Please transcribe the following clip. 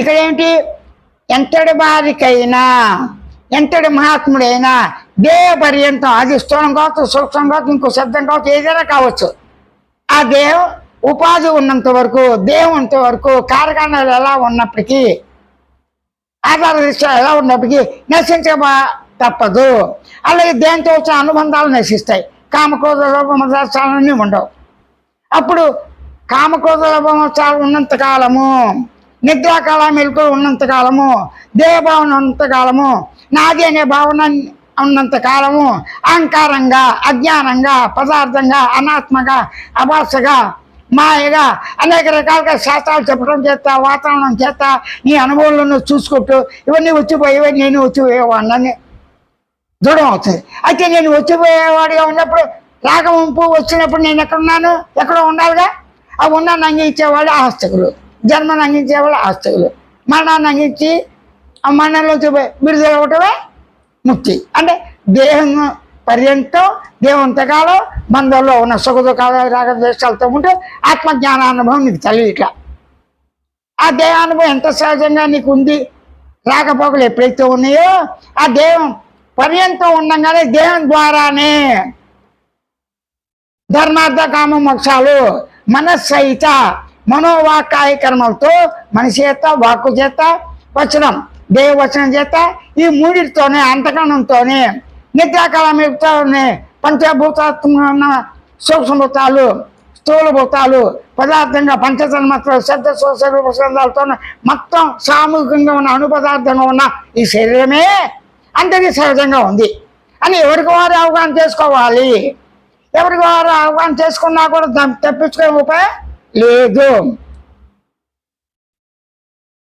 ఇక్కడ ఏంటి ఎంతటి వారికైనా ఎంతటి మహాత్ముడైనా దేహ పర్యంతం అది స్థూలం కావచ్చు సూక్ష్మం కావచ్చు ఇంకో శబ్దం కావచ్చు ఏదైనా కావచ్చు. ఆ దేహం ఉపాధి ఉన్నంత వరకు దేహం ఉన్నంత వరకు కారకాణాలు ఎలా ఉన్నప్పటికీ ఆధార దృష్ట్యా ఎలా ఉన్నప్పటికీ నశించక తప్పదు. అలాగే దేంతో వచ్చిన అనుబంధాలు నశిస్తాయి. కామక్రోధ లోపమదాచాలన్నీ ఉండవు. అప్పుడు కామక్రోధ లోపమదాలు ఉన్నంత కాలము నిద్రాకాల మెలకులు ఉన్నంత కాలము దేహభావన ఉన్నంత కాలము నాది అనే భావన ఉన్నంత కాలము అహంకారంగా అజ్ఞానంగా పదార్థంగా అనాత్మగా అభాషగా మాయగా అనేక రకాలుగా శాస్త్రాలు చెప్పడం చేత వాతావరణం చేత నీ అనుభవంలో చూసుకుంటూ ఇవన్నీ వచ్చిపోయేవి నేను వచ్చిపోయేవాడిని దృఢం అవుతుంది. అయితే నేను వచ్చిపోయేవాడిగా ఉన్నప్పుడు రాగవంపు వచ్చినప్పుడు నేను ఎక్కడున్నాను? ఎక్కడో ఉండాలిగా? ఆ ఉన్నాన్ని అందించేవాళ్ళు ఆస్తికులు జన్మను అందించేవాళ్ళు ఆస్తులు. మరణాన్ని అందించి ఆ మరణంలోంచి విడుదల అవటమే ముక్తి. అంటే దేహం పర్యంతం దేవంతకాలం బంధంలో ఉన్న సుఖదుఖాలు రాగ ద్వేషాలతో ఉంటే ఆత్మజ్ఞానానుభవం నీకు తెలియదు ఆ దేహానుభవం ఎంత సహజంగా నీకు ఉంది? రాకపోకలు ఎప్పుడైతే ఉన్నాయో ఆ దేహం పర్యంతం ఉండగానే దేహం ద్వారానే ధర్మార్థ కామ మోక్షాలు మనస్సహిత మనోవాకాయ కర్మలతో మనిషి చేత వాక్కు చేత వచనం దేవవచనం చేత ఈ మూడితోనే అంతకరణంతోనే నిద్రాకాలతోనే పంచభూతాత్మ సూక్ష్మభూతాలు స్థూలభూతాలు పదార్థంగా పంచతన్మత్రాలు శబ్ద శోషాలతో మొత్తం సామూహికంగా ఉన్న అనుపదార్థంగా ఉన్న ఈ శరీరమే అందరికీ సహజంగా ఉంది. అని ఎవరికి వారు అవగాహన చేసుకోవాలి? ఎవరికి వారు అవగాహన చేసుకున్నా కూడా తప్పించుకునే ఉపాయం ليه